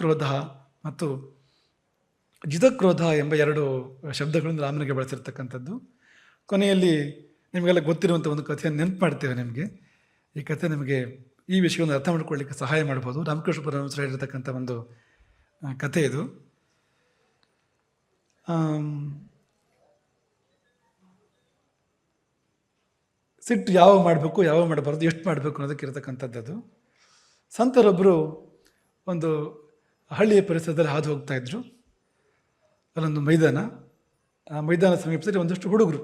ಕಾಮಕ್ರೋಧ ಮತ್ತು ಜಿತಕ್ರೋಧ ಎಂಬ ಎರಡು ಶಬ್ದಗಳನ್ನು ರಾಮನಿಗೆ ಬಳಸಿರ್ತಕ್ಕಂಥದ್ದು. ಕೊನೆಯಲ್ಲಿ ನಿಮಗೆಲ್ಲ ಗೊತ್ತಿರುವಂಥ ಒಂದು ಕಥೆಯನ್ನು ನೆನಪು ಮಾಡ್ತೇವೆ ನಿಮಗೆ. ಈ ಕಥೆ ನಿಮಗೆ ಈ ವಿಷಯವನ್ನು ಅರ್ಥ ಮಾಡ್ಕೊಳ್ಳಿಕ್ಕೆ ಸಹಾಯ ಮಾಡ್ಬೋದು. ರಾಮಕೃಷ್ಣ ಪರಮಹಂಸರು ಹೇಳಿರ್ತಕ್ಕಂಥ ಒಂದು ಕಥೆ ಇದು. ಸಿಟ್ಟು ಯಾವಾಗ ಮಾಡಬೇಕು, ಯಾವಾಗ ಮಾಡಬಾರ್ದು, ಎಷ್ಟು ಮಾಡಬೇಕು ಅನ್ನೋದಕ್ಕೆ ಇರತಕ್ಕಂಥದ್ದು ಸಂತರೊಬ್ಬರು ಒಂದು ಹಳ್ಳಿಯ ಪರಿಸರದಲ್ಲಿ ಹಾದು ಹೋಗ್ತಾ ಇದ್ದರು ಅಲ್ಲೊಂದು ಮೈದಾನ. ಆ ಮೈದಾನ ಸಮೀಪದಲ್ಲಿ ಒಂದಷ್ಟು ಹುಡುಗರು,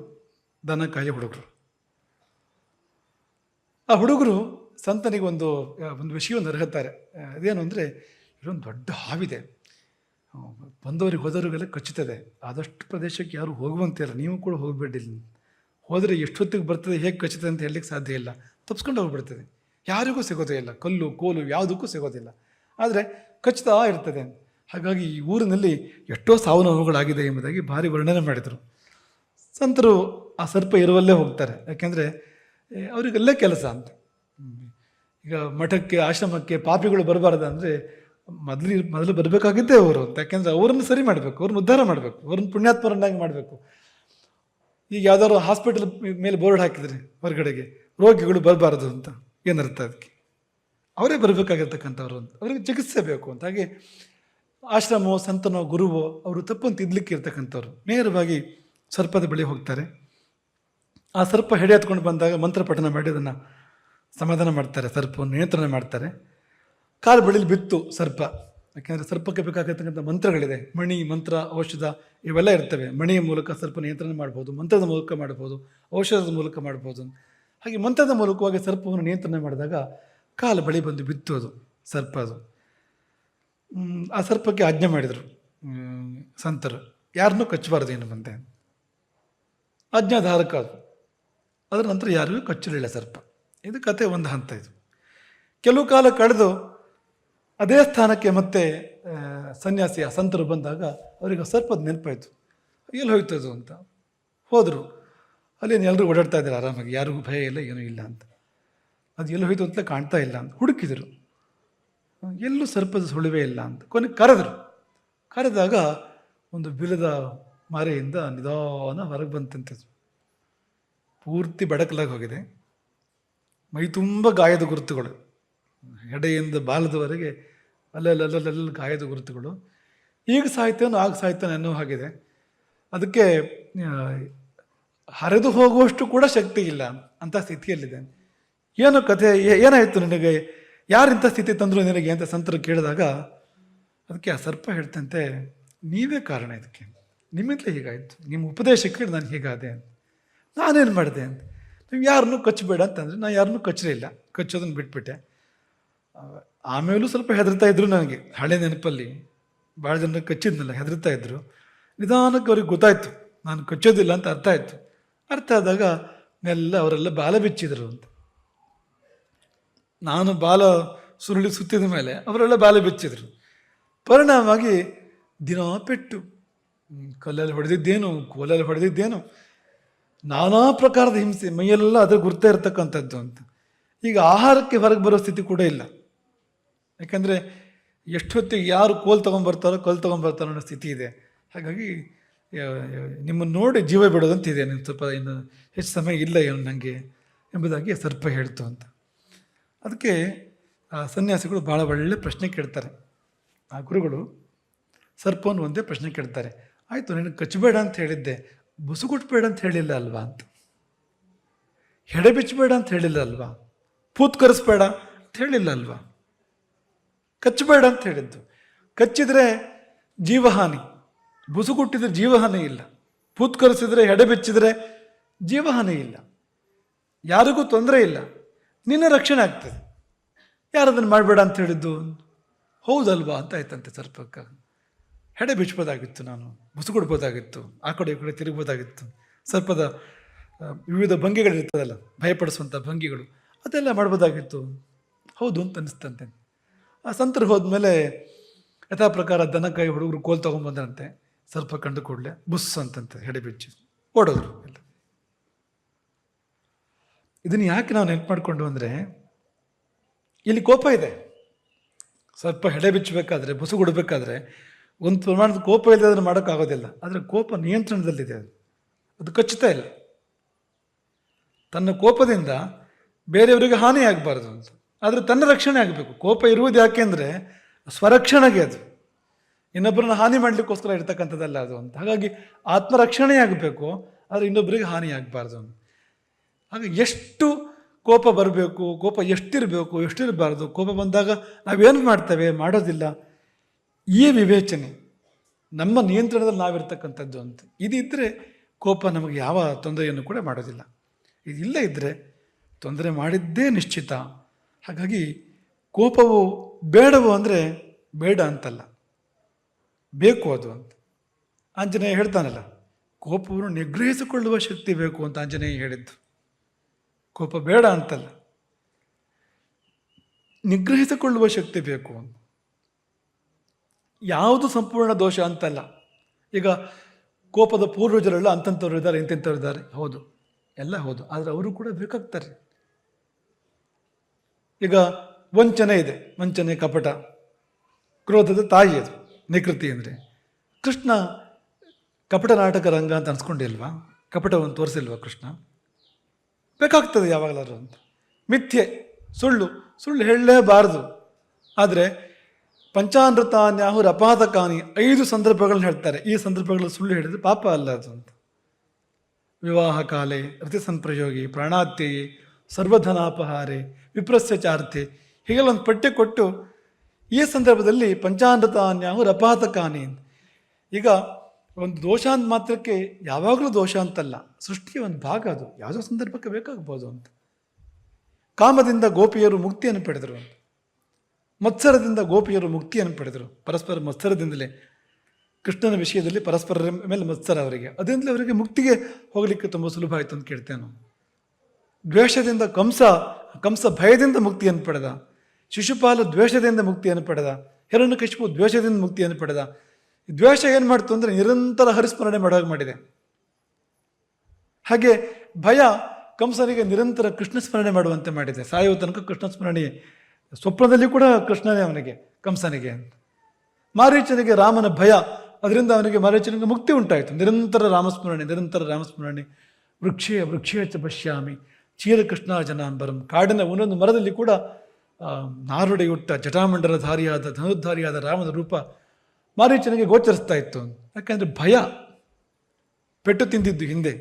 ದನ, ಕಾಯಿ ಹುಡುಗರು. ಆ ಹುಡುಗರು ಸಂತನಿಗೆ ಒಂದು ಒಂದು ವಿಷಯವನ್ನು ಅರ್ಹತ್ತಾರೆ. ಅದೇನು ಅಂದರೆ ಇದೊಂದು ದೊಡ್ಡ ಹಾವಿದೆ. ಬಂದವರಿಗೆ ಹೋದವರಿಗೆಲ್ಲ ಕಚ್ಚುತ್ತದೆ. ಆದಷ್ಟು ಪ್ರದೇಶಕ್ಕೆ ಯಾರು ಹೋಗುವಂತಿಲ್ಲ ನೀವು ಕೂಡ ಹೋಗಬೇಡಿ ಹೋದರೆ ಎಷ್ಟೊತ್ತಿಗೆ ಬರ್ತದೆ, ಹೇಗೆ ಕಚ್ಚುತ್ತದೆ ಅಂತ ಹೇಳಲಿಕ್ಕೆ ಸಾಧ್ಯ ಇಲ್ಲ. ತಪ್ಸ್ಕೊಂಡು ಹೋಗ್ಬಿಡ್ತದೆ. ಯಾರಿಗೂ ಸಿಗೋದೇ ಇಲ್ಲ. ಕಲ್ಲು, ಕೋಲು ಯಾವುದಕ್ಕೂ ಸಿಗೋದಿಲ್ಲ. ಆದರೆ ಕಚ್ಚುತ್ತಾ ಇರ್ತದೆ. ಹಾಗಾಗಿ ಈ ಊರಿನಲ್ಲಿ ಎಷ್ಟೋ ಸಾವು ನೋವುಗಳಾಗಿದೆ ಎಂಬುದಾಗಿ ಭಾರಿ ವರ್ಣನೆ ಮಾಡಿದರು. ಸಂತರು ಆ ಸರ್ಪ ಇರುವಲ್ಲೇ ಹೋಗ್ತಾರೆ. ಯಾಕೆಂದರೆ ಅವರಿಗೆಲ್ಲೇ ಕೆಲಸ ಅಂತ. ಈಗ ಮಠಕ್ಕೆ, ಆಶ್ರಮಕ್ಕೆ ಪಾಪಿಗಳು ಬರಬಾರ್ದು ಅಂದರೆ ಮೊದಲು ಮೊದಲು ಬರಬೇಕಾಗಿದ್ದೇ ಅವರು ಅಂತ. ಯಾಕೆಂದರೆ ಅವರನ್ನು ಸರಿ ಮಾಡಬೇಕು, ಅವ್ರನ್ನ ಉದ್ಧಾರ ಮಾಡಬೇಕು, ಅವ್ರನ್ನ ಪುಣ್ಯಾತ್ಮರನ್ನಾಗಿ ಮಾಡಬೇಕು. ಈಗ ಯಾವ್ದಾದ್ರು ಹಾಸ್ಪಿಟಲ್ ಮೇಲೆ ಬೋರ್ಡ್ ಹಾಕಿದರೆ ಹೊರಗಡೆಗೆ, ರೋಗಿಗಳು ಬರಬಾರ್ದು ಅಂತ. ಏನರ್ಥ ಅದಕ್ಕೆ? ಅವರೇ ಬರಬೇಕಾಗಿರ್ತಕ್ಕಂಥವ್ರು ಅಂತ. ಅವರಿಗೆ ಚಿಕಿತ್ಸೆ ಬೇಕು ಅಂತ. ಹಾಗೆ ಆಶ್ರಮವೋ ಸಂತನೋ, ಗುರುವೋ, ಅವರು ತಪ್ಪನ್ನು ಇದ್ಲಿಕ್ಕೆ ಇರ್ತಕ್ಕಂಥವ್ರು. ನೇರವಾಗಿ ಸರ್ಪದ ಬಳಿ ಹೋಗ್ತಾರೆ. ಆ ಸರ್ಪ ಹೆಡೆ ಹತ್ಕೊಂಡು ಬಂದಾಗ ಮಂತ್ರ ಪಠನ ಮಾಡಿ ಅದನ್ನು ಸಮಾಧಾನ ಮಾಡ್ತಾರೆ. ಸರ್ಪವನ್ನು ನಿಯಂತ್ರಣ ಮಾಡ್ತಾರೆ. ಕಾಲು ಬಳಿಲಿ ಬಿತ್ತು ಸರ್ಪ. ಯಾಕೆಂದರೆ ಸರ್ಪಕ್ಕೆ ಬೇಕಾಗಿರ್ತಕ್ಕಂಥ ಮಂತ್ರಗಳಿದೆ. ಮಣಿ, ಮಂತ್ರ, ಔಷಧ ಇವೆಲ್ಲ ಇರ್ತವೆ. ಮಣಿಯ ಮೂಲಕ ಸರ್ಪ ನಿಯಂತ್ರಣ ಮಾಡ್ಬೋದು, ಮಂತ್ರದ ಮೂಲಕ ಮಾಡ್ಬೋದು, ಔಷಧದ ಮೂಲಕ ಮಾಡ್ಬೋದು ಹಾಗೆ ಮಂತ್ರದ ಮೂಲಕವಾಗಿ ಸರ್ಪವನ್ನು ನಿಯಂತ್ರಣ ಮಾಡಿದಾಗ ಕಾಲು ಬಳಿ ಬಂದು ಬಿತ್ತು ಅದು, ಸರ್ಪ ಅದು. ಆ ಸರ್ಪಕ್ಕೆ ಆಜ್ಞೆ ಮಾಡಿದರು ಸಂತರು. ಯಾರನ್ನೂ ಕಚ್ಚಬಾರ್ದು ಏನು ಬಂದೆ ಆಜ್ಞಾಧಾರಕ ಅದು. ಅದರ ನಂತರ ಯಾರಿಗೂ ಕಚ್ಚಲಿಲ್ಲ ಸರ್ಪ. ಇದು ಕತೆ ಒಂದು ಹಂತ ಇದು. ಕೆಲವು ಕಾಲ ಕಳೆದು ಅದೇ ಸ್ಥಾನಕ್ಕೆ ಮತ್ತೆ ಸನ್ಯಾಸಿ ಆ ಸಂತರು ಬಂದಾಗ ಅವರಿಗೆ ಸರ್ಪದ ನೆನಪಾಯಿತು. ಎಲ್ಲಿ ಹೋಯ್ತು ಅದು ಅಂತ. ಹೋದರು. ಅಲ್ಲಿ ಎಲ್ಲರೂ ಓಡಾಡ್ತಾ ಇದ್ದಾರೆ ಆರಾಮಾಗಿ. ಯಾರಿಗೂ ಭಯ ಇಲ್ಲ, ಏನೂ ಇಲ್ಲ ಅಂತ. ಅದು ಎಲ್ಲಿ ಹೋಯ್ತು ಅಂತಲೇ ಕಾಣ್ತಾ ಇಲ್ಲ ಅಂತ ಹುಡುಕಿದರು. ಎಲ್ಲೂ ಸರ್ಪದ ಸುಳಿವೇ ಇಲ್ಲ ಅಂತ ಕೊನೆ ಕರೆದರು. ಕರೆದಾಗ ಒಂದು ಬಿಲದ ಮರೆಯಿಂದ ನಿಧಾನ ಹೊರಗೆ ಬಂತಂತೆ. ಪೂರ್ತಿ ಬಡಕಲಾಗಿ ಹೋಗಿದೆ. ಮೈ ತುಂಬ ಗಾಯದ ಗುರುತುಗಳು. ಎಡೆಯಿಂದ ಬಾಲದವರೆಗೆ ಅಲ್ಲಲ್ಲಲ್ಲಲ್ಲ ಗಾಯದ ಗುರುತುಗಳು. ಈಗ ಸಾಹಿತ್ಯನೂ ಆಗ ಸಾಹಿತ್ಯ ಅನ್ನೋ ಹಾಗಿದೆ. ಅದಕ್ಕೆ ಹರಿದು ಹೋಗುವಷ್ಟು ಕೂಡ ಶಕ್ತಿ ಇಲ್ಲ ಅಂತ ಸ್ಥಿತಿಯಲ್ಲಿದೆ. ಏನು ಕಥೆ ಏನಾಯಿತು ನಿನಗೆ? ಇಂಥ ಸ್ಥಿತಿ ತಂದರು ನಿನಗೆ ಅಂತ ಸಂತರು ಕೇಳಿದಾಗ, ಅದಕ್ಕೆ ಆ ಸರ್ಪ ಹೇಳ್ತಂತೆ, ನೀವೇ ಕಾರಣ ಇದಕ್ಕೆ. ನಿಮ್ಮಿಂದಲೇ ಹೀಗಾಯಿತು. ನಿಮ್ಮ ಉಪದೇಶಕ್ಕೆ ನಾನು ಹೀಗಾದೆ ಅಂತ. ನಾನೇನು ಮಾಡಿದೆ ಅಂತ. ನೀವು ಯಾರನ್ನೂ ಕಚ್ಚಬೇಡ ಅಂತಂದರೆ ನಾನು ಯಾರನ್ನೂ ಕಚ್ಚಲಿಲ್ಲ ಕಚ್ಚೋದನ್ನು ಬಿಟ್ಬಿಟ್ಟೆ. ಆಮೇಲೂ ಸ್ವಲ್ಪ ಹೆದರ್ತಾ ಇದ್ರು ನನಗೆ, ಹಳೆ ನೆನಪಲ್ಲಿ. ಭಾಳ ಜನ ಕಚ್ಚಿದ್ನಲ್ಲ, ಹೆದರ್ತಾ ಇದ್ದರು ನಿಧಾನಕ್ಕೆ ಅವ್ರಿಗೆ ಗೊತ್ತಾಯ್ತು, ನಾನು ಕಚ್ಚೋದಿಲ್ಲ ಅಂತ ಅರ್ಥ ಆಯಿತು. ಅರ್ಥ ಆದಾಗ ನೆಲ್ಲ ಅವರೆಲ್ಲ ಬಾಲ ಬಿಚ್ಚಿದ್ರು ಅಂತ. ನಾನು ಬಾಲ ಸುರುಳಿ ಸುತ್ತಿದ ಮೇಲೆ ಅವರೆಲ್ಲ ಬಾಲ ಬಿಚ್ಚಿದ್ರು. ಪರಿಣಾಮವಾಗಿ ದಿನ ಪೆಟ್ಟು ಕಲ್ಲಲ್ಲಿ ಹೊಡೆದಿದ್ದೇನು, ಕೋಲಲ್ಲಿ ಹೊಡೆದಿದ್ದೇನು, ನಾನಾ ಪ್ರಕಾರದ ಹಿಂಸೆ, ಮೈಯೆಲ್ಲ ಅದ್ರ ಗುರ್ತಾ ಇರತಕ್ಕಂಥದ್ದು ಅಂತ. ಈಗ ಆಹಾರಕ್ಕೆ ಹೊರಗೆ ಬರೋ ಸ್ಥಿತಿ ಕೂಡ ಇಲ್ಲ. ಯಾಕಂದರೆ ಎಷ್ಟೊತ್ತಿಗೆ ಯಾರು ಕೋಲ್ ತೊಗೊಂಬರ್ತಾರೋ ಕಲ್ ತೊಗೊಂಬರ್ತಾರೋ ಅನ್ನೋ ಸ್ಥಿತಿ ಇದೆ. ಹಾಗಾಗಿ ನಿಮ್ಮನ್ನು ನೋಡಿ ಜೀವ ಬಿಡೋದಂತಿದೆ. ಸ್ವಲ್ಪ ಇನ್ನು ಹೆಚ್ಚು ಸಮಯ ಇಲ್ಲ ಏನು ನನಗೆ ಎಂಬುದಾಗಿ ಸರ್ಪ ಹೇಳ್ತು ಅಂತ. ಅದಕ್ಕೆ ಆ ಸನ್ಯಾಸಿಗಳು ಭಾಳ ಒಳ್ಳೆ ಪ್ರಶ್ನೆ ಕೇಳ್ತಾರೆ. ಆ ಗುರುಗಳು ಸರ್ಪವನ್ನು ಒಂದೇ ಪ್ರಶ್ನೆ ಕೇಳ್ತಾರೆ. ಆಯಿತು ನಿನಗೆ ಕಚ್ಚಬೇಡ ಅಂತ ಹೇಳಿದ್ದೆ. ಬುಸುಗುಟ್ಬೇಡ ಅಂತ ಹೇಳಿಲ್ಲ ಅಲ್ವಾ? ಅಂತ. ಹೆಡೆಬಿಚ್ಚಬೇಡ ಅಂತ ಹೇಳಿಲ್ಲ ಅಲ್ವಾ? ಪೂತ್ಕರಿಸ್ಬೇಡ ಅಂತ ಹೇಳಿಲ್ಲ ಅಲ್ವಾ? ಕಚ್ಚಬೇಡ ಅಂತ ಹೇಳಿದ್ದು. ಕಚ್ಚಿದ್ರೆ ಜೀವಹಾನಿ. ಬುಸುಗುಟ್ಟಿದ್ರೆ ಜೀವಹಾನಿ ಇಲ್ಲ. ಪೂತ್ಕರಿಸಿದ್ರೆ ಎಡೆ ಬೆಚ್ಚಿದ್ರೆ ಜೀವಹಾನಿ ಇಲ್ಲ. ಯಾರಿಗೂ ತೊಂದರೆ ಇಲ್ಲ. ನಿನ್ನ ರಕ್ಷಣೆ ಆಗ್ತದೆ. ಯಾರದನ್ನು ಮಾಡಬೇಡ ಅಂತ ಹೇಳಿದ್ದು? ಹೌದಲ್ವಾ? ಅಂತ ಆಯ್ತಂತೆ ಸರ್ಪಕ್ಕ. ಹೆಡೆ ಬಿಚ್ಚಬೋದಾಗಿತ್ತು ನಾನು ಮುಸುಗುಡ್ಬೋದಾಗಿತ್ತು ಆ ಕಡೆ ಈ ಕಡೆ ತಿರುಗ್ಬೋದಾಗಿತ್ತು. ಸರ್ಪದ ವಿವಿಧ ಭಂಗಿಗಳಿರ್ತದಲ್ಲ ಭಯಪಡಿಸುವಂಥ ಭಂಗಿಗಳು, ಅದೆಲ್ಲ ಮಾಡ್ಬೋದಾಗಿತ್ತು. ಹೌದು ಅಂತ ಅನ್ನಿಸ್ತಂತೆ ಆ ಸಂತರು ಹೋದ್ಮೇಲೆ ಯಥಾ ಪ್ರಕಾರ ದನಕಾಯಿ ಹುಡುಗರು ಕೋಲ್ ತೊಗೊಂಬಂದ್ರಂತೆ ಸರ್ಪ ಕಂಡು ಕೂಡಲೇ ಬುಸ್ ಅಂತಂತೆ, ಹೆಡೆ ಬಿಚ್ಚಿ. ಓಡೋದ್ರು ಎಲ್ಲ. ಇದನ್ನು ಯಾಕೆ ನಾವು ನೆನ್ಪು ಮಾಡಿಕೊಂಡು ಅಂದರೆ, ಇಲ್ಲಿ ಕೋಪ ಇದೆ. ಸ್ವಲ್ಪ ಹೆಡೆ ಬಿಚ್ಚಬೇಕಾದ್ರೆ ಬುಸುಗುಡಬೇಕಾದ್ರೆ ಒಂದು ಪ್ರಮಾಣದ ಕೋಪ ಇಲ್ಲದೆ ಅದನ್ನು ಮಾಡೋಕ್ಕಾಗೋದಿಲ್ಲ ಆದರೆ ಕೋಪ ನಿಯಂತ್ರಣದಲ್ಲಿದೆ ಅದು. ಅದು ಖಚಿತ ಇಲ್ಲ. ತನ್ನ ಕೋಪದಿಂದ ಬೇರೆಯವರಿಗೆ ಹಾನಿ ಆಗಬಾರ್ದು ಅಂತ. ಆದರೆ ತನ್ನ ರಕ್ಷಣೆ ಆಗಬೇಕು. ಕೋಪ ಇರುವುದು ಯಾಕೆ ಅಂದರೆ, ಸ್ವರಕ್ಷಣೆಗೆ ಅದು. ಇನ್ನೊಬ್ಬರನ್ನ ಹಾನಿ ಮಾಡಲಿಕ್ಕೋಸ್ಕರ ಇರ್ತಕ್ಕಂಥದ್ದಲ್ಲ ಅದು ಅಂತ. ಹಾಗಾಗಿ ಆತ್ಮರಕ್ಷಣೆ ಆಗಬೇಕು ಆದರೆ ಇನ್ನೊಬ್ಬರಿಗೆ ಹಾನಿ ಆಗಬಾರ್ದು ಅಂತ. ಹಾಗೆ ಎಷ್ಟು ಕೋಪ ಬರಬೇಕು, ಕೋಪ ಎಷ್ಟಿರಬೇಕು, ಎಷ್ಟಿರಬಾರ್ದು, ಕೋಪ ಬಂದಾಗ ನಾವೇನು ಮಾಡ್ತೇವೆ? ಮಾಡೋದಿಲ್ಲ. ಈ ವಿವೇಚನೆ, ನಮ್ಮ ನಿಯಂತ್ರಣದಲ್ಲಿ ನಾವಿರ್ತಕ್ಕಂಥದ್ದು ಅಂತ. ಇದಿದ್ದರೆ ಕೋಪ ನಮಗೆ ಯಾವ ತೊಂದರೆಯನ್ನು ಕೂಡ ಮಾಡೋದಿಲ್ಲ. ಇದಿಲ್ಲ ಇದ್ದರೆ ತೊಂದರೆ ಮಾಡಿದ್ದೇ ನಿಶ್ಚಿತ. ಹಾಗಾಗಿ ಕೋಪವು ಬೇಡವು ಅಂದರೆ ಬೇಡ ಅಂತಲ್ಲ. ಬೇಕು ಅದು ಅಂತ. ಆಂಜನೇಯ ಹೇಳ್ತಾನಲ್ಲ, ಕೋಪವನ್ನು ನಿಗ್ರಹಿಸಿಕೊಳ್ಳುವ ಶಕ್ತಿ ಬೇಕು ಅಂತ ಆಂಜನೇಯ ಹೇಳಿದ್ದು. ಕೋಪ ಬೇಡ ಅಂತಲ್ಲ. ನಿಗ್ರಹಿಸಿಕೊಳ್ಳುವ ಶಕ್ತಿ ಬೇಕು ಯಾವುದು ಸಂಪೂರ್ಣ ದೋಷ ಅಂತಲ್ಲ. ಈಗ ಕೋಪದ ಪೂರ್ವಜರೆಲ್ಲ ಅಂತಂಥವ್ರು ಇದ್ದಾರೆ ಇಂತಿಂಥವ್ರು ಇದ್ದಾರೆ. ಹೌದು. ಎಲ್ಲ ಹೌದು. ಆದರೆ ಅವರು ಕೂಡ ಬೇಕಾಗ್ತಾರೆ. ಈಗ ವಂಚನೆ ಇದೆ. ವಂಚನೆ, ಕಪಟ. ಕ್ರೋಧದ ತಾಯಿ ಅದು. ನಿಕೃತಿ ಅಂದರೆ. ಕೃಷ್ಣ ಕಪಟ ನಾಟಕ ರಂಗ ಅಂತ ಅನ್ಸ್ಕೊಂಡಿಲ್ವಾ? ಕಪಟವನ್ನು ತೋರಿಸಿಲ್ವಾ ಕೃಷ್ಣ? ಬೇಕಾಗ್ತದೆ ಯಾವಾಗಲಾದ್ರು ಅಂತ. ಮಿಥ್ಯೆ, ಸುಳ್ಳು ಸುಳ್ಳು ಹೇಳಲೇಬಾರದು. ಆದರೆ ಪಂಚಾನೃತಾನ್ಯಾಹುರ ರಪಾತಕಾನಿ ಐದು ಸಂದರ್ಭಗಳನ್ನ ಹೇಳ್ತಾರೆ. ಈ ಸಂದರ್ಭಗಳಲ್ಲಿ ಸುಳ್ಳು ಹೇಳಿದ್ರೆ ಪಾಪ ಅಲ್ಲ ಅದು ಅಂತ. ವಿವಾಹ ಕಾಲೆ, ರತಿ ಸಂಪ್ರಯೋಗಿ, ಪ್ರಾಣಾತ್ಯಯಿ, ಸರ್ವಧನಾಪಹಾರೆ, ವಿಪ್ರಸ್ಯ ಚಾರ್ತೆ ಹೀಗೆಲ್ಲ ಒಂದು ಪಠ್ಯ ಕೊಟ್ಟು ಈ ಸಂದರ್ಭದಲ್ಲಿ ಪಂಚಾನೃತಾನ್ಯಾಹುರ ಅಪಾತಕಾನಿ ಈಗ ಒಂದು ದೋಷ ಅಂತ ಮಾತ್ರಕ್ಕೆ ಯಾವಾಗಲೂ ದೋಷ ಅಂತಲ್ಲ, ಸೃಷ್ಟಿಯ ಒಂದು ಭಾಗ ಅದು. ಯಾವುದೋ ಸಂದರ್ಭಕ್ಕೆ ಬೇಕಾಗ್ಬೋದು ಅಂತ. ಕಾಮದಿಂದ ಗೋಪಿಯರು ಮುಕ್ತಿಯನ್ನು ಪಡೆದರು ಅಂತ. ಮತ್ಸರದಿಂದ ಗೋಪಿಯರು ಮುಕ್ತಿಯನ್ನು ಪಡೆದರು. ಪರಸ್ಪರ ಮತ್ಸರದಿಂದಲೇ, ಕೃಷ್ಣನ ವಿಷಯದಲ್ಲಿ ಪರಸ್ಪರ ಮೇಲೆ ಮತ್ಸರ ಅವರಿಗೆ. ಅದರಿಂದಲೇ ಅವರಿಗೆ ಮುಕ್ತಿಗೆ ಹೋಗಲಿಕ್ಕೆ ತುಂಬ ಸುಲಭ ಆಯಿತು ಅಂತ ಕೇಳ್ತೇನೆ. ನಾವು ದ್ವೇಷದಿಂದ ಕಂಸ ಕಂಸ ಭಯದಿಂದ ಮುಕ್ತಿಯನ್ನು ಪಡೆದ. ಶಿಶುಪಾಲ ದ್ವೇಷದಿಂದ ಮುಕ್ತಿಯನ್ನು ಪಡೆದ. ಹಿರಣ್ಯಕಶಿಪು ದ್ವೇಷದಿಂದ ಮುಕ್ತಿಯನ್ನು ಪಡೆದ. ದ್ವೇಷ ಏನು ಮಾಡ್ತು ಅಂದರೆ ನಿರಂತರ ಹರಿಸ್ಮರಣೆ ಮಾಡೋ ಹಾಗೆ ಮಾಡಿದೆ. ಹಾಗೆ ಭಯ ಕಂಸನಿಗೆ ನಿರಂತರ ಕೃಷ್ಣ ಸ್ಮರಣೆ ಮಾಡುವಂತೆ ಮಾಡಿದೆ. ಸಾಯುವ ತನಕ ಕೃಷ್ಣ ಸ್ಮರಣೆ, ಸ್ವಪ್ನದಲ್ಲಿ ಕೂಡ ಕೃಷ್ಣನೇ ಅವನಿಗೆ, ಕಂಸನಿಗೆ. ಅಂತ ಮಾರೀಚನಿಗೆ ರಾಮನ ಭಯ, ಅದರಿಂದ ಅವನಿಗೆ ಮಾರೀಚನಿಗೆ ಮುಕ್ತಿ ಉಂಟಾಯಿತು. ನಿರಂತರ ರಾಮಸ್ಮರಣೆ ನಿರಂತರ ರಾಮಸ್ಮರಣೆ ವೃಕ್ಷೇ ವೃಕ್ಷೇ ಚ ಪಶ್ಯಾಮಿ, ಚೀರ ಕೃಷ್ಣ ಜನಾಂಬರಂ. ಕಾಡಿನ ಒಂದೊಂದು ಮರದಲ್ಲಿ ಕೂಡ ನಾರುಡೆಯುಟ್ಟ ಜಟಾಮಂಡಲಧಾರಿಯಾದ ಧನುರ್ಧಾರಿಯಾದ ರಾಮನ ರೂಪ ಮಾರೀಚನಿಗೆ ಗೋಚರಿಸ್ತಾ ಇತ್ತು. ಯಾಕೆಂದರೆ ಭಯ, ಪೆಟ್ಟು ತಿಂದಿದ್ದು ಹಿಂದೆ.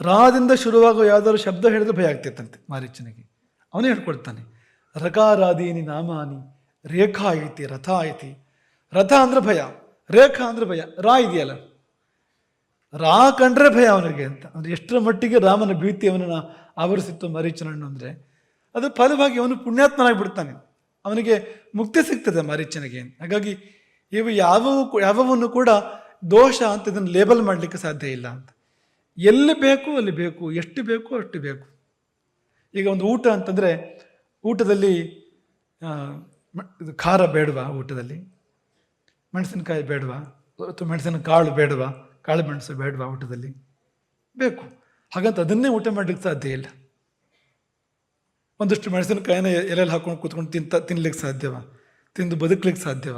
ರಾದಿಂದ ಶುರುವಾಗೋ ಯಾವ್ದಾದ್ರು ಶಬ್ದ ಹೇಳಿದ್ರೆ ಭಯ ಆಗ್ತಿತ್ತಂತೆ ಮಾರೀಚನಿಗೆ. ಅವನೇ ಹೇಳ್ಕೊಡ್ತಾನೆ ರಕಾರಾದೀನಿ ನಾಮಾನಿ, ರೇಖಾ ಐತಿ, ರಥ ಐತಿ. ರಥ ಅಂದ್ರೆ ಭಯ, ರೇಖಾ ಅಂದ್ರೆ ಭಯ, ರಾ ಇದೆಯಲ್ಲ. ರಾ ಕಂಡ್ರೆ ಭಯ ಅವನಿಗೆ ಅಂತ. ಅಂದ್ರೆ ಎಷ್ಟರ ಮಟ್ಟಿಗೆ ರಾಮನ ಭೀತಿ ಅವನನ್ನು ಆವರಿಸಿತ್ತು ಮರೀಚನಣ್ಣು ಅಂದರೆ, ಅದು ಫಲವಾಗಿ ಅವನು ಪುಣ್ಯಾತ್ಮನಾಗಿ ಬಿಡ್ತಾನೆ ಅವನಿಗೆ ಮುಕ್ತಿ ಸಿಗ್ತದೆ ಮರೀಚನಿಗೆ. ಹಾಗಾಗಿ ಇವು ಯಾವ ಯಾವವನ್ನು ಕೂಡ ದೋಷ ಅಂತ ಇದನ್ನು ಲೇಬಲ್ ಮಾಡಲಿಕ್ಕೆ ಸಾಧ್ಯ ಇಲ್ಲ ಅಂತ. ಎಲ್ಲಿ ಬೇಕು ಅಲ್ಲಿ ಬೇಕು, ಎಷ್ಟು ಬೇಕು ಅಷ್ಟು ಬೇಕು. ಈಗ ಒಂದು ಊಟ ಅಂತಂದರೆ ಊಟದಲ್ಲಿ ಇದು ಖಾರ ಬೇಡವಾ ಊಟದಲ್ಲಿ? ಮೆಣಸಿನಕಾಯಿ ಬೇಡವಾ? ಅಥವಾ ಮೆಣಸಿನ ಕಾಳು ಬೇಡವಾ? ಕಾಳು ಮೆಣಸು ಬೇಡವಾ ಊಟದಲ್ಲಿ? ಬೇಕು. ಹಾಗಂತ ಅದನ್ನೇ ಊಟ ಮಾಡಲಿಕ್ಕೆ ಸಾಧ್ಯ ಇಲ್ಲ. ಒಂದಷ್ಟು ಮೆಣಸಿನಕಾಯಿನ ಎಲೆಯಲ್ಲಿ ಹಾಕೊಂಡು ಕೂತ್ಕೊಂಡು ತಿಂತ, ತಿನ್ಲಿಕ್ಕೆ ಸಾಧ್ಯವ? ತಿಂದು ಬದುಕಲಿಕ್ಕೆ ಸಾಧ್ಯವ?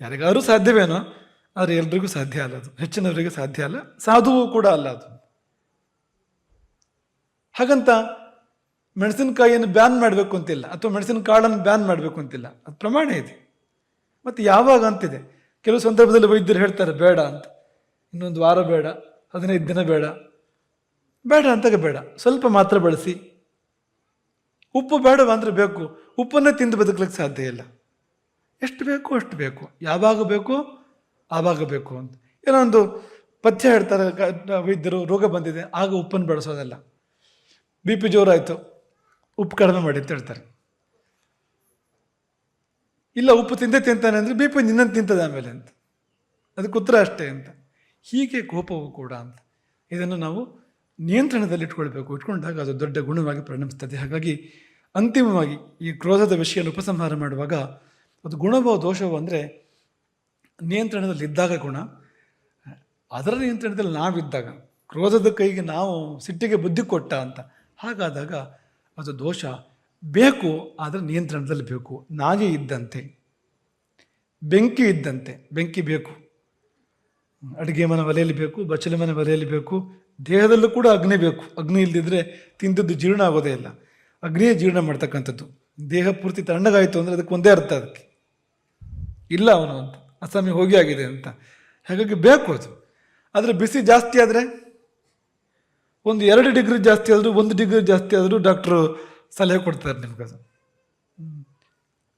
ಯಾರಿಗಾದ್ರೂ ಸಾಧ್ಯವೇನೋ, ಆದರೆ ಎಲ್ರಿಗೂ ಸಾಧ್ಯ ಅಲ್ಲ ಅದು. ಹೆಚ್ಚಿನವರಿಗೆ ಸಾಧ್ಯ ಅಲ್ಲ, ಸಾಧುವು ಕೂಡ ಅಲ್ಲ ಅದು. ಹಾಗಂತ ಮೆಣಸಿನಕಾಯಿಯನ್ನು ಬ್ಯಾನ್ ಮಾಡಬೇಕು ಅಂತಿಲ್ಲ, ಅಥವಾ ಮೆಣಸಿನ ಕಾಳನ್ನು ಬ್ಯಾನ್ ಮಾಡಬೇಕು ಅಂತಿಲ್ಲ, ಅದು ಪ್ರಮಾಣ ಇದೆ. ಮತ್ತು ಯಾವಾಗ ಅಂತಿದೆ? ಕೆಲವು ಸಂದರ್ಭದಲ್ಲಿ ವೈದ್ಯರು ಹೇಳ್ತಾರೆ, ಬೇಡ ಅಂತ. ಇನ್ನೊಂದು ವಾರ ಬೇಡ, ಹದಿನೈದು ದಿನ ಬೇಡ. ಬೇಡ ಅಂತಾಗ ಬೇಡ. ಸ್ವಲ್ಪ ಮಾತ್ರ ಬಳಸಿ. ಉಪ್ಪು ಬೇಡವಾ ಅಂದರೆ ಬೇಕು. ಉಪ್ಪನ್ನೇ ತಿಂದು ಬದುಕಲಿಕ್ಕೆ ಸಾಧ್ಯ ಇಲ್ಲ. ಎಷ್ಟು ಬೇಕು, ಅಷ್ಟು ಬೇಕು. ಯಾವಾಗ ಬೇಕು, ಆವಾಗ ಬೇಕು ಅಂತ. ಏನೋ ಒಂದು ಪಥ್ಯ ಹೇಳ್ತಾರೆ ವೈದ್ಯರು, ರೋಗ ಬಂದಿದೆ, ಆಗ ಉಪ್ಪನ್ನು ಬಳಸೋದಲ್ಲ. ಬಿ ಪಿ ಜೋರಾಯಿತು, ಉಪ್ಪು ಕಡಿಮೆ ಮಾಡಿ ಅಂತ ಹೇಳ್ತಾರೆ. ಇಲ್ಲ, ಉಪ್ಪು ತಿಂದೇ ತಿಂತಾನೆ ಅಂದರೆ ಬಿ ಪಿ ನಿನ್ನನ್ನು ತಿಂತದೆ ಆಮೇಲೆ ಅಂತ. ಅದಕ್ಕೆ ಉತ್ತರ ಅಷ್ಟೇ ಅಂತ. ಹೀಗೆ ಕೋಪವು ಕೂಡ ಅಂತ. ಇದನ್ನು ನಾವು ನಿಯಂತ್ರಣದಲ್ಲಿ ಇಟ್ಕೊಳ್ಬೇಕು ಇಟ್ಕೊಂಡಾಗ ಅದು ದೊಡ್ಡ ಗುಣವಾಗಿ ಪರಿಣಮಿಸ್ತದೆ. ಹಾಗಾಗಿ ಅಂತಿಮವಾಗಿ ಈ ಕ್ರೋಧದ ವಿಷಯವನ್ನು ಉಪಸಂಹಾರ ಮಾಡುವಾಗ ಅದು ಗುಣವೋ ದೋಷವೋ ಅಂದರೆ ನಿಯಂತ್ರಣದಲ್ಲಿ ಇದ್ದಾಗ ಗುಣ. ಅದರ ನಿಯಂತ್ರಣದಲ್ಲಿ ನಾವಿದ್ದಾಗ, ಕ್ರೋಧದ ಕೈಗೆ ನಾವು ಸಿಟ್ಟಿಗೆ ಬುದ್ಧಿ ಕೊಟ್ಟ ಅಂತ ಹಾಗಾದಾಗ ಅದು ದೋಷ ಬೇಕು, ಆದರೆ ನಿಯಂತ್ರಣದಲ್ಲಿ ಬೇಕು. ನಾಗೆ ಇದ್ದಂತೆ, ಬೆಂಕಿ ಇದ್ದಂತೆ, ಬೆಂಕಿ ಬೇಕು. ಅಡುಗೆ ಮನೆ ಒಲೆಯಲ್ಲಿ ಬೇಕು, ಬಚ್ಚಲ ಮನೆ ಒಲೆಯಲ್ಲಿ ಬೇಕು ದೇಹದಲ್ಲೂ ಕೂಡ ಅಗ್ನಿ ಬೇಕು. ಅಗ್ನಿ ಇಲ್ಲದಿದ್ದರೆ ತಿಂದದ್ದು ಜೀರ್ಣ ಆಗೋದೇ ಇಲ್ಲ. ಅಗ್ನಿಯೇ ಜೀರ್ಣ ಮಾಡ್ತಕ್ಕಂಥದ್ದು. ದೇಹ ಪೂರ್ತಿ ತಣ್ಣಗಾಯಿತು ಅಂದರೆ ಅದಕ್ಕೆ ಒಂದೇ ಅರ್ಥ ಅದಕ್ಕೆ. ಇಲ್ಲ ಅವನು ಅಂತ. ಅಸ್ಸಾಮಿ ಹೋಗಿ ಆಗಿದೆ ಅಂತ. ಹಾಗಾಗಿ ಬೇಕು ಅದು. ಆದರೆ ಬಿಸಿ ಜಾಸ್ತಿ ಆದರೆ? ಒಂದು ಎರಡು ಡಿಗ್ರಿ ಜಾಸ್ತಿ ಆದರೂ, ಒಂದು ಡಿಗ್ರಿ ಜಾಸ್ತಿ ಆದರೂ ಡಾಕ್ಟ್ರು ಸಲಹೆ ಕೊಡ್ತಾರೆ ನಿಮ್ಗೆ ಅದು.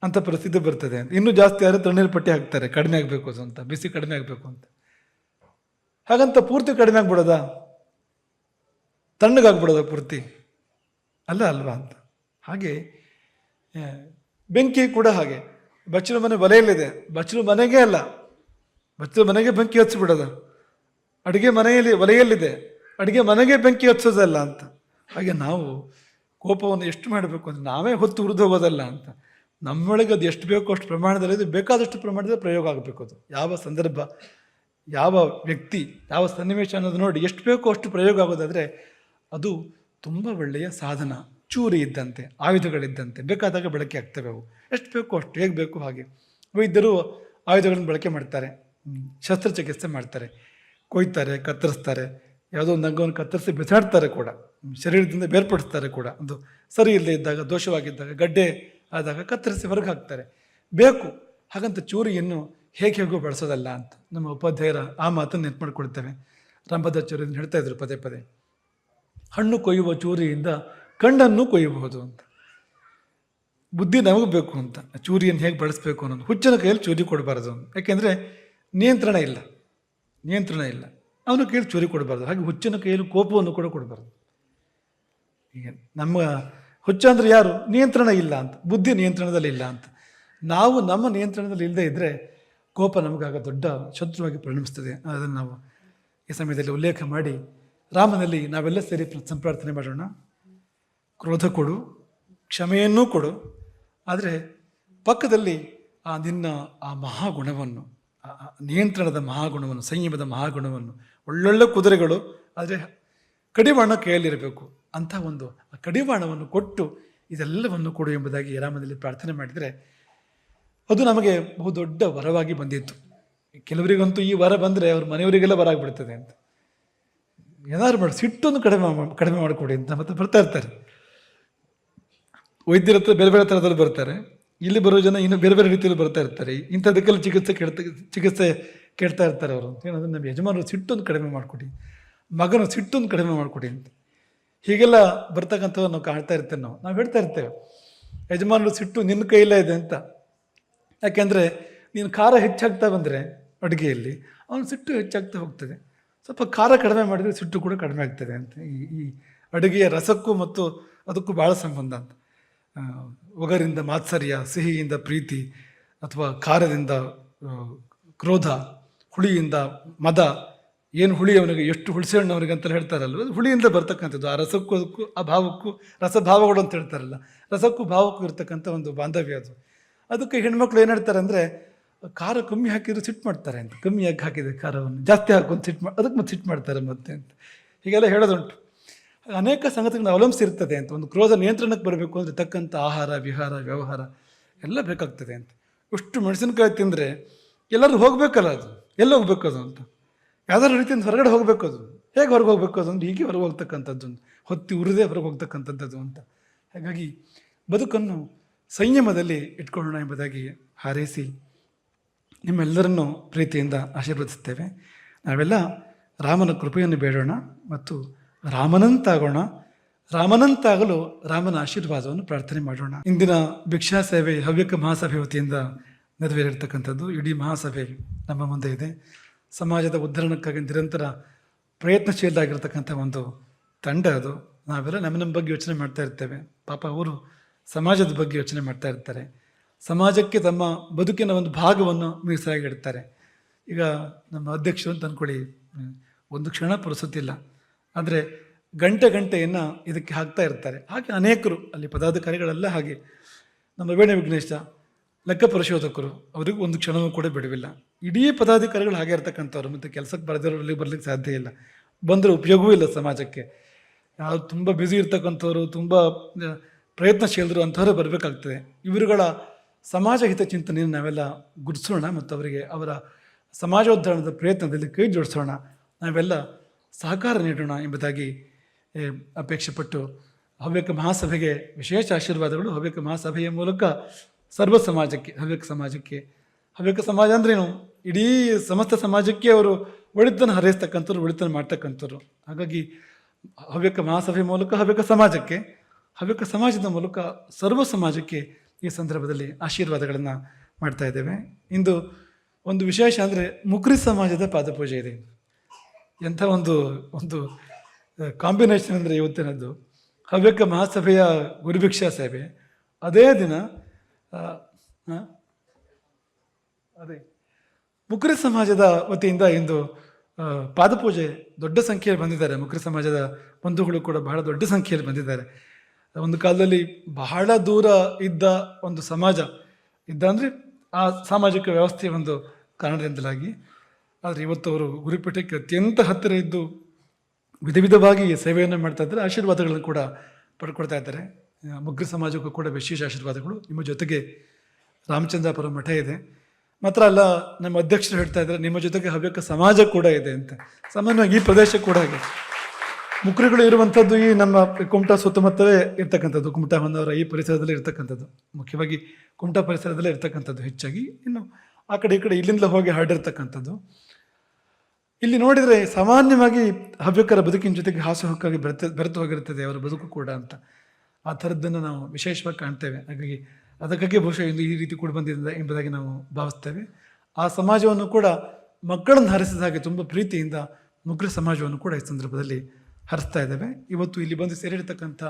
ಅಂತ ಪರಿಸ್ಥಿತಿ ಬರ್ತದೆ. ಅಂತ ಇನ್ನೂ ಜಾಸ್ತಿ ಆದರೆ ತಣ್ಣೀರು ಪಟ್ಟಿ ಹಾಕ್ತಾರೆ. ಕಡಿಮೆ ಆಗಬೇಕು ಅದು ಅಂತ. ಬಿಸಿ ಕಡಿಮೆ ಆಗಬೇಕು ಅಂತ. ಹಾಗಂತ ಪೂರ್ತಿ ಕಡಿಮೆ ಆಗ್ಬಿಡೋದಾ? ತಣ್ಣಗಾಗ್ಬಿಡೋದ ಪೂರ್ತಿ ಅಲ್ಲ ಅಲ್ವಾ ಅಂತ. ಹಾಗೆ ಬೆಂಕಿ ಕೂಡ ಹಾಗೆ. ಬಚ್ಚಲು ಮನೆ ಒಲೆಯಲ್ಲಿದೆ. ಬಚ್ಚಲು ಮನೆಗೆ ಅಲ್ಲ. ಬಚ್ಚಲು ಮನೆಗೆ ಬೆಂಕಿ ಹಚ್ಚಿಬಿಡೋದು. ಅಡುಗೆ ಮನೆಯಲ್ಲಿ, ಒಲೆಯಲ್ಲಿದೆ. ಅಡುಗೆ ಮನೆಗೆ ಬೆಂಕಿ ಹಚ್ಚೋದಲ್ಲ ಅಂತ. ಹಾಗೆ ನಾವು ಕೋಪವನ್ನು ಎಷ್ಟು ಮಾಡಬೇಕು ಅಂದರೆ ನಾವೇ ಹೊತ್ತು ಉರಿದು ಹೋಗೋದಲ್ಲ ಅಂತ. ನಮ್ಮೊಳಗೆ ಅದು ಎಷ್ಟು ಬೇಕೋ ಅಷ್ಟು ಪ್ರಮಾಣದಲ್ಲಿ ಇದು ಬೇಕಾದಷ್ಟು ಪ್ರಮಾಣದಲ್ಲಿ ಪ್ರಯೋಗ ಆಗಬೇಕು ಅದು. ಯಾವ ಸಂದರ್ಭ, ಯಾವ ವ್ಯಕ್ತಿ, ಯಾವ ಸನ್ನಿವೇಶ ಅನ್ನೋದು ನೋಡಿ ಎಷ್ಟು ಬೇಕೋ ಅಷ್ಟು ಪ್ರಯೋಗ ಆಗೋದಾದರೆ ಅದು ತುಂಬ ಒಳ್ಳೆಯ ಸಾಧನ. ಚೂರಿ ಇದ್ದಂತೆ, ಆಯುಧಗಳಿದ್ದಂತೆ, ಬೇಕಾದಾಗ ಬಳಕೆ ಆಗ್ತವೆ ಅವು. ಎಷ್ಟು ಬೇಕೋ ಅಷ್ಟು ಹೇಗೆ ಬೇಕು ಹಾಗೆ. ವೈದ್ಯರು ಆಯುಧಗಳನ್ನು ಬಳಕೆ ಮಾಡ್ತಾರೆ. ಶಸ್ತ್ರಚಿಕಿತ್ಸೆ ಮಾಡ್ತಾರೆ. ಕೊಯ್ತಾರೆ, ಕತ್ತರಿಸ್ತಾರೆ. ಯಾವುದೋ ಒಂದು ಅಂಗವನ್ನು ಕತ್ತರಿಸಿ ಬಿಸಾಡ್ತಾರೆ ಕೂಡ. ಶರೀರದಿಂದ ಬೇರ್ಪಡಿಸ್ತಾರೆ ಕೂಡ. ಅದು ಸರಿ ಇಲ್ಲದೆ ಇದ್ದಾಗ, ದೋಷವಾಗಿದ್ದಾಗ, ಗಡ್ಡೆ ಆದಾಗ ಕತ್ತರಿಸಿ ಹೊರಗೆ ಹಾಕ್ತಾರೆ. ಬೇಕು, ಹಾಗಂತ ಚೂರಿಯನ್ನು ಹೇಗೆ ಹೇಗೂ ಬಳಸೋದಲ್ಲ ಅಂತ ನಮ್ಮ ಉಪಾಧ್ಯಾಯರ ಆ ಮಾತನ್ನು ನೆನಪು ಮಾಡ್ಕೊಳ್ತೇವೆ. ರಂಭದಾಚಾರ್ಯರು ಹೇಳ್ತಾ ಇದ್ರು ಪದೇ ಪದೇ. ಹಣ್ಣು ಕೊಯ್ಯುವ ಚೂರಿಯಿಂದ ಕಣ್ಣನ್ನು ಕೊಯ್ಯಬಹುದು ಅಂತ. ಬುದ್ಧಿ ನಮಗೆ ಬೇಕು ಅಂತ. ಚೂರಿಯನ್ನು ಹೇಗೆ ಬಳಸಬೇಕು ಅನ್ನೋದು. ಹುಚ್ಚನ ಕೈಯಲ್ಲಿ ಚೂರಿ ಕೊಡಬಾರ್ದು ಅಂತ. ಯಾಕೆಂದರೆ ನಿಯಂತ್ರಣ ಇಲ್ಲ. ನಿಯಂತ್ರಣ ಇಲ್ಲ. ಅವನು ಕೈಯಲ್ಲಿ ಚೂರಿ ಕೊಡಬಾರ್ದು. ಹಾಗೆ ಹುಚ್ಚನ ಕೈಯಲ್ಲಿ ಕೋಪವನ್ನು ಕೂಡ ಕೊಡಬಾರ್ದು. ಈಗ ನಮ್ಮ ಹುಚ್ಚ ಅಂದರೆ ಯಾರು? ನಿಯಂತ್ರಣ ಇಲ್ಲ ಅಂತ. ಬುದ್ಧಿ ನಿಯಂತ್ರಣದಲ್ಲಿ ಇಲ್ಲ ಅಂತ. ನಾವು ನಮ್ಮ ನಿಯಂತ್ರಣದಲ್ಲಿ ಇಲ್ಲದೆ ಇದ್ದರೆ ಕೋಪ ನಮಗಾಗ ದೊಡ್ಡ ಶತ್ರುವಾಗಿ ಪರಿಣಮಿಸ್ತದೆ. ಅದನ್ನು ನಾವು ಈ ಸಮಯದಲ್ಲಿ ಉಲ್ಲೇಖ ಮಾಡಿ ರಾಮನಲ್ಲಿ ನಾವೆಲ್ಲ ಸೇರಿ ಪ್ರ- ಸಂಪ್ರಾರ್ಥನೆ ಮಾಡೋಣ. ಕ್ರೋಧ ಕೊಡು, ಕ್ಷಮೆಯನ್ನೂ ಕೊಡು. ಆದರೆ ಪಕ್ಕದಲ್ಲಿ ಆ ನಿನ್ನ ಆ ಮಹಾಗುಣವನ್ನು ನಿಯಂತ್ರಣದ ಮಹಾಗುಣವನ್ನು, ಸಂಯಮದ ಮಹಾಗುಣವನ್ನು, ಒಳ್ಳೊಳ್ಳೆ ಕುದುರೆಗಳು, ಆದರೆ ಕಡಿವಾಣ ಕೈಯಲ್ಲಿರಬೇಕು. ಅಂಥ ಒಂದು ಆ ಕಡಿವಾಣವನ್ನು ಕೊಟ್ಟು ಇದೆಲ್ಲವನ್ನು ಕೊಡು ಎಂಬುದಾಗಿ ರಾಮನಲ್ಲಿ ಪ್ರಾರ್ಥನೆ ಮಾಡಿದರೆ ಅದು ನಮಗೆ ಬಹುದೊಡ್ಡ ವರವಾಗಿ ಬಂದಿತ್ತು. ಕೆಲವರಿಗಂತೂ ಈ ವರ ಬಂದರೆ ಅವ್ರ ಮನೆಯವರಿಗೆಲ್ಲ ವರ ಆಗಿಬಿಡ್ತದೆ ಅಂತ. ಏನಾದ್ರು ಮಾಡಿ, ಸಿಟ್ಟನ್ನು ಕಡಿಮೆ ಕಡಿಮೆ ಮಾಡಿಕೊಡಿ ಅಂತ ಮತ್ತೆ ಬರ್ತಾ ಇರ್ತಾರೆ. ವೈದ್ಯರ ಹತ್ರ ಬೇರೆ ಬೇರೆ ಥರದಲ್ಲಿ ಬರ್ತಾರೆ. ಇಲ್ಲಿ ಬರೋ ಜನ ಇನ್ನೂ ಬೇರೆ ಬೇರೆ ರೀತಿಯಲ್ಲಿ ಬರ್ತಾ ಇರ್ತಾರೆ. ಇಂಥದಕ್ಕೆಲ್ಲ ಚಿಕಿತ್ಸೆ ಕೆಡ್ತ ಚಿಕಿತ್ಸೆ ಕೇಳ್ತಾ ಇರ್ತಾರೆ ಅವರು ಏನಂದ್ರೆ ನಮ್ಮ ಯಜಮಾನರು ಸಿಟ್ಟನ್ನು ಕಡಿಮೆ ಮಾಡಿಕೊಡಿ. ಮಗನ ಸಿಟ್ಟನ್ನು ಕಡಿಮೆ ಮಾಡಿಕೊಡಿ ಅಂತ. ಹೀಗೆಲ್ಲ ಬರ್ತಕ್ಕಂಥದ್ದು ನಾವು ಕಾಣ್ತಾ ಇರ್ತೇವೆ ನಾವು. ನಾವು ಹೇಳ್ತಾ ಇರ್ತೇವೆ, ಯಜಮಾನರು ಸಿಟ್ಟು ನಿನ್ನ ಕೈಯಲ್ಲೇ ಇದೆ ಅಂತ. ಯಾಕೆಂದರೆ ನೀನು ಖಾರ ಹೆಚ್ಚಾಗ್ತಾ ಬಂದರೆ ಅಡುಗೆಯಲ್ಲಿ, ಅವನು ಸಿಟ್ಟು ಹೆಚ್ಚಾಗ್ತಾ ಹೋಗ್ತದೆ. ಸ್ವಲ್ಪ ಖಾರ ಕಡಿಮೆ ಮಾಡಿದರೆ ಸಿಟ್ಟು ಕೂಡ ಕಡಿಮೆ ಆಗ್ತದೆ ಅಂತ ಈ ಈ ಅಡುಗೆಯ ರಸಕ್ಕೂ ಮತ್ತು ಅದಕ್ಕೂ ಭಾಳ ಸಂಬಂಧ ಅಂತ. ಒಗರಿಂದ ಮಾತ್ಸರ್ಯ, ಸಿಹಿಯಿಂದ ಪ್ರೀತಿ ಅಥವಾ ಖಾರದಿಂದ ಕ್ರೋಧ, ಹುಳಿಯಿಂದ ಮದ, ಏನು ಹುಳಿ ಅವನಿಗೆ ಎಷ್ಟು ಹುಳಿಸಿ ಅವನಿಗೆ ಅಂತ ಹೇಳ್ತಾರಲ್ವ? ಅದು ಹುಳಿಯಿಂದ ಬರ್ತಕ್ಕಂಥದ್ದು. ಆ ರಸಕ್ಕೂ ಅದಕ್ಕೂ, ಆ ಭಾವಕ್ಕೂ, ರಸಭಾವಗಳು ಅಂತ ಹೇಳ್ತಾರಲ್ಲ, ರಸಕ್ಕೂ ಭಾವಕ್ಕೂ ಇರ್ತಕ್ಕಂಥ ಒಂದು ಬಾಂಧವ್ಯ ಅದು. ಅದಕ್ಕೆ ಹೆಣ್ಮಕ್ಳು ಏನು ಹೇಳ್ತಾರೆ ಅಂದರೆ ಖಾರ ಕಮ್ಮಿ ಹಾಕಿದ್ರು ಸಿಟ್ಟು ಮಾಡ್ತಾರೆ ಅಂತ. ಕಮ್ಮಿ ಯಾಕೆ ಹಾಕಿದೆ ಖಾರವನ್ನು? ಜಾಸ್ತಿ ಹಾಕೊಂಡು ಸಿಟ್ಟು ಮಾಡಿ, ಅದಕ್ಕೆ ಮತ್ತೆ ಸಿಟ್ಟು ಮಾಡ್ತಾರೆ ಮತ್ತೆ ಅಂತ. ಹೀಗೆಲ್ಲ ಹೇಳೋದುಂಟು. ಅನೇಕ ಸಂಗತಿಗಳನ್ನ ಅವಲಂಬಿಸಿರ್ತದೆ ಅಂತ. ಒಂದು ಕ್ರೋಧ ನಿಯಂತ್ರಣಕ್ಕೆ ಬರಬೇಕು ಅಂದರೆ ತಕ್ಕಂಥ ಆಹಾರ, ವಿಹಾರ, ವ್ಯವಹಾರ ಎಲ್ಲ ಬೇಕಾಗ್ತದೆ ಅಂತ. ಅಷ್ಟು ಮೆಣಸಿನಕಾಯಿ ತಿಂದರೆ ಎಲ್ಲರೂ ಹೋಗಬೇಕಲ್ಲ ಅದು? ಎಲ್ಲಿ ಹೋಗ್ಬೇಕು ಅದು ಅಂತ? ಯಾವ್ದಾದ್ರು ರೀತಿಯಿಂದ ಹೊರಗಡೆ ಹೋಗಬೇಕು ಅದು? ಹೇಗೆ ಹೊರಗೆ ಹೋಗ್ಬೇಕು ಅದು? ಅಂದ್ರೆ ಹೀಗೆ ಹೊರಗೆ ಹೋಗ್ತಕ್ಕಂಥದ್ದು ಹೊತ್ತಿ ಉರಿದೇ ಹೊರಗೆ ಹೋಗ್ತಕ್ಕಂಥದ್ದು ಅಂತ. ಹಾಗಾಗಿ ಬದುಕನ್ನು ಸಂಯಮದಲ್ಲಿ ಇಟ್ಕೊಳ್ಳೋಣ ಎಂಬುದಾಗಿ ಹಾರೈಸಿ ನಿಮ್ಮೆಲ್ಲರನ್ನು ಪ್ರೀತಿಯಿಂದ ಆಶೀರ್ವದಿಸುತ್ತೇವೆ. ನಾವೆಲ್ಲ ರಾಮನ ಕೃಪೆಯನ್ನು ಬೇಡೋಣ ಮತ್ತು ರಾಮನಂತಾಗೋಣ. ರಾಮನಂತಾಗಲು ರಾಮನ ಆಶೀರ್ವಾದವನ್ನು ಪ್ರಾರ್ಥನೆ ಮಾಡೋಣ. ಇಂದಿನ ಭಿಕ್ಷಾ ಸೇವೆ ಹವ್ಯಕ ಮಹಾಸಭೆ ವತಿಯಿಂದ ನೆರವೇರಿರ್ತಕ್ಕಂಥದ್ದು ಇಡೀ ಮಹಾಸಭೆ ನಮ್ಮ ಮುಂದೆ ಇದೆ. ಸಮಾಜದ ಉದ್ಧರಣಕ್ಕಾಗಿ ನಿರಂತರ ಪ್ರಯತ್ನಶೀಲಾಗಿರ್ತಕ್ಕಂಥ ಒಂದು ತಂಡ ಅದು. ನಾವೆಲ್ಲ ನಮ್ಮ ನಮ್ಮ ಬಗ್ಗೆ ಯೋಚನೆ ಮಾಡ್ತಾ ಇರ್ತೇವೆ. ಪಾಪ ಅವರು ಸಮಾಜದ ಬಗ್ಗೆ ಯೋಚನೆ ಮಾಡ್ತಾ ಇರ್ತಾರೆ. ಸಮಾಜಕ್ಕೆ ತಮ್ಮ ಬದುಕಿನ ಒಂದು ಭಾಗವನ್ನು ಮೀಸಲಾಗಿ ಇಡ್ತಾರೆ ಈಗ ನಮ್ಮ ಅಧ್ಯಕ್ಷರು ಅಂತ ಅಂದ್ಕೊಳ್ಳಿ ಒಂದು ಕ್ಷಣ ಪುರುಸುತ್ತಿಲ್ಲ ಆದರೆ ಗಂಟೆ ಗಂಟೆಯನ್ನು ಇದಕ್ಕೆ ಹಾಕ್ತಾ ಇರ್ತಾರೆ. ಹಾಗೆ ಅನೇಕರು, ಅಲ್ಲಿ ಪದಾಧಿಕಾರಿಗಳೆಲ್ಲ ಹಾಗೆ. ನಮ್ಮ ವೇಣು ವಿಘ್ನೇಶ, ಲೆಕ್ಕ ಪರಿಶೋಧಕರು, ಅವರಿಗೂ ಒಂದು ಕ್ಷಣವೂ ಕೂಡ ಬಿಡುವಿಲ್ಲ. ಇಡೀ ಪದಾಧಿಕಾರಿಗಳು ಹಾಗೆ ಇರ್ತಕ್ಕಂಥವ್ರು, ಮತ್ತು ಕೆಲಸಕ್ಕೆ ಬರೆದಿರೋರಲ್ಲಿ ಬರಲಿಕ್ಕೆ ಸಾಧ್ಯ ಇಲ್ಲ. ಬಂದರೆ ಉಪಯೋಗವೂ ಇಲ್ಲ ಸಮಾಜಕ್ಕೆ. ಯಾರು ತುಂಬ ಬ್ಯುಸಿ ಇರ್ತಕ್ಕಂಥವ್ರು, ತುಂಬ ಪ್ರಯತ್ನಶೀಲರು ಅಂಥವರೇ ಬರಬೇಕಾಗ್ತದೆ. ಇವರುಗಳ ಸಮಾಜ ಹಿತ ಚಿಂತನೆಯನ್ನು ನಾವೆಲ್ಲ ಗುರುತಿಸೋಣ ಮತ್ತು ಅವರಿಗೆ ಅವರ ಸಮಾಜೋದ್ಧಾರಣದ ಪ್ರಯತ್ನದಲ್ಲಿ ಕೈ ಜೋಡಿಸೋಣ. ನಾವೆಲ್ಲ ಸಹಕಾರ ನೀಡೋಣ ಎಂಬುದಾಗಿ ಅಪೇಕ್ಷೆ ಪಟ್ಟು ಹವ್ಯಕ ಮಹಾಸಭೆಗೆ ವಿಶೇಷ ಆಶೀರ್ವಾದಗಳು. ಹವ್ಯಕ ಮಹಾಸಭೆಯ ಮೂಲಕ ಸರ್ವ ಸಮಾಜಕ್ಕೆ, ಹವ್ಯಕ ಸಮಾಜಕ್ಕೆ. ಹವ್ಯಕ ಸಮಾಜ ಅಂದ್ರೇನು ಇಡೀ ಸಮಸ್ತ ಸಮಾಜಕ್ಕೆ ಅವರು ಒಳಿತನ ಹರಿಸ್ತಕ್ಕಂಥವ್ರು ಒಳಿತನ ಮಾಡ್ತಕ್ಕಂಥವ್ರು. ಹಾಗಾಗಿ ಹವ್ಯಕ ಮಹಾಸಭೆ ಮೂಲಕ ಹವ್ಯಕ ಸಮಾಜಕ್ಕೆ, ಹವ್ಯಕ ಸಮಾಜದ ಮೂಲಕ ಸರ್ವ ಸಮಾಜಕ್ಕೆ ಈ ಸಂದರ್ಭದಲ್ಲಿ ಆಶೀರ್ವಾದಗಳನ್ನು ಮಾಡ್ತಾ ಇದ್ದೇವೆ. ಇಂದು ಒಂದು ವಿಶೇಷ ಅಂದರೆ ಮುಕ್ರಿ ಸಮಾಜದ ಪಾದಪೂಜೆ ಇದೆ. ಎಂಥ ಒಂದು ಒಂದು ಕಾಂಬಿನೇಷನ್ ಅಂದರೆ ಇವತ್ತಿನದ್ದು. ಹವ್ಯಕ ಮಹಾಸಭೆಯ ಗುರುಭಿಕ್ಷಾ ಸೇವೆ ಅದೇ ದಿನ ಅದೇ, ಮುಕ್ರಿ ಸಮಾಜದ ವತಿಯಿಂದ ಇಂದು ಪಾದಪೂಜೆ ದೊಡ್ಡ ಸಂಖ್ಯೆಯಲ್ಲಿ ಬಂದಿದ್ದಾರೆ. ಮುಕ್ರಿ ಸಮಾಜದ ಬಂಧುಗಳು ಕೂಡ ಬಹಳ ದೊಡ್ಡ ಸಂಖ್ಯೆಯಲ್ಲಿ ಬಂದಿದ್ದಾರೆ. ಒಂದು ಕಾಲದಲ್ಲಿ ಬಹಳ ದೂರ ಇದ್ದ ಒಂದು ಸಮಾಜ ಇದ್ದ ಅಂದರೆ ಆ ಸಾಮಾಜಿಕ ವ್ಯವಸ್ಥೆಯ ಒಂದು ಕಾರಣದಿಂದಲಾಗಿ. ಆದರೆ ಇವತ್ತು ಅವರು ಗುರುಪೀಠಕ್ಕೆ ಅತ್ಯಂತ ಹತ್ತಿರ ಇದ್ದು ವಿಧ ವಿಧವಾಗಿ ಸೇವೆಯನ್ನು ಮಾಡ್ತಾ ಇದ್ದಾರೆ. ಆಶೀರ್ವಾದಗಳನ್ನು ಕೂಡ ಪಡ್ಕೊಳ್ತಾ ಇದ್ದಾರೆ. ಮುಗ್ರ ಸಮಾಜಕ್ಕೂ ಕೂಡ ವಿಶೇಷ ಆಶೀರ್ವಾದಗಳು. ನಿಮ್ಮ ಜೊತೆಗೆ ರಾಮಚಂದ್ರಾಪುರ ಮಠ ಇದೆ. ಮಾತ್ರ ಅಲ್ಲ, ನಮ್ಮ ಅಧ್ಯಕ್ಷರು ಹೇಳ್ತಾ ಇದ್ದಾರೆ, ನಿಮ್ಮ ಜೊತೆಗೆ ಹವ್ಯಕ ಸಮಾಜ ಕೂಡ ಇದೆ ಅಂತ. ಸಾಮಾನ್ಯವಾಗಿ ಈ ಪ್ರದೇಶ ಕೂಡ ಹಾಗೆ ಮುಕ್ರಿಗಳು ಇರುವಂಥದ್ದು ಈ ನಮ್ಮ ಕುಮಟಾ ಸುತ್ತಮುತ್ತಲೇ ಇರ್ತಕ್ಕಂಥದ್ದು, ಕುಮಟಾ ಹೊನ್ನವರ ಈ ಪರಿಸರದಲ್ಲಿ ಇರ್ತಕ್ಕಂಥದ್ದು. ಮುಖ್ಯವಾಗಿ ಕುಮಟಾ ಪರಿಸರದಲ್ಲೇ ಇರ್ತಕ್ಕಂಥದ್ದು ಹೆಚ್ಚಾಗಿ. ಇನ್ನು ಆ ಕಡೆ ಈ ಕಡೆ ಇಲ್ಲಿಂದಲೇ ಹೋಗಿ ಹರಡಿರ್ತಕ್ಕಂಥದ್ದು. ಇಲ್ಲಿ ನೋಡಿದರೆ ಸಾಮಾನ್ಯವಾಗಿ ಹವ್ಯಕರ ಬದುಕಿನ ಜೊತೆಗೆ ಹಾಸುಹಕ್ಕಾಗಿ ಬೆರೆತ, ಬೆರೆತು ಹೋಗಿರುತ್ತದೆ ಅವರ ಬದುಕು ಕೂಡ ಅಂತ. ಆ ಥರದ್ದನ್ನು ನಾವು ವಿಶೇಷವಾಗಿ ಕಾಣ್ತೇವೆ. ಹಾಗಾಗಿ ಅದಕ್ಕಾಗಿ ಬಹುಶಃ ಇಲ್ಲಿ ಈ ರೀತಿ ಕೂಡ ಬಂದಿದೆ ಎಂಬುದಾಗಿ ನಾವು ಭಾವಿಸ್ತೇವೆ. ಆ ಸಮಾಜವನ್ನು ಕೂಡ ಮಕ್ಕಳನ್ನು ಹರಿಸಿದ ಹಾಗೆ ತುಂಬ ಪ್ರೀತಿಯಿಂದ ಮುಗ್ರ ಸಮಾಜವನ್ನು ಕೂಡ ಈ ಸಂದರ್ಭದಲ್ಲಿ ಹರಿಸ್ತಾ ಇದ್ದೇವೆ. ಇವತ್ತು ಇಲ್ಲಿ ಬಂದು ಸೇರಿರ್ತಕ್ಕಂಥ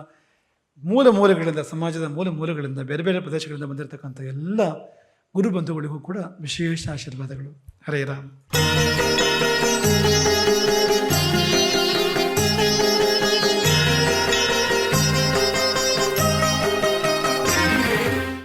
ಮೂಲ ಮೂಲೆಗಳಿಂದ, ಸಮಾಜದ ಮೂಲ ಮೂಲಗಳಿಂದ, ಬೇರೆ ಬೇರೆ ಪ್ರದೇಶಗಳಿಂದ ಬಂದಿರತಕ್ಕಂಥ ಎಲ್ಲ ಗುರು ಬಂಧುಗಳಿಗೂ ಕೂಡ ವಿಶೇಷ ಆಶೀರ್ವಾದಗಳು. ಹರೇ ರಾಮ್.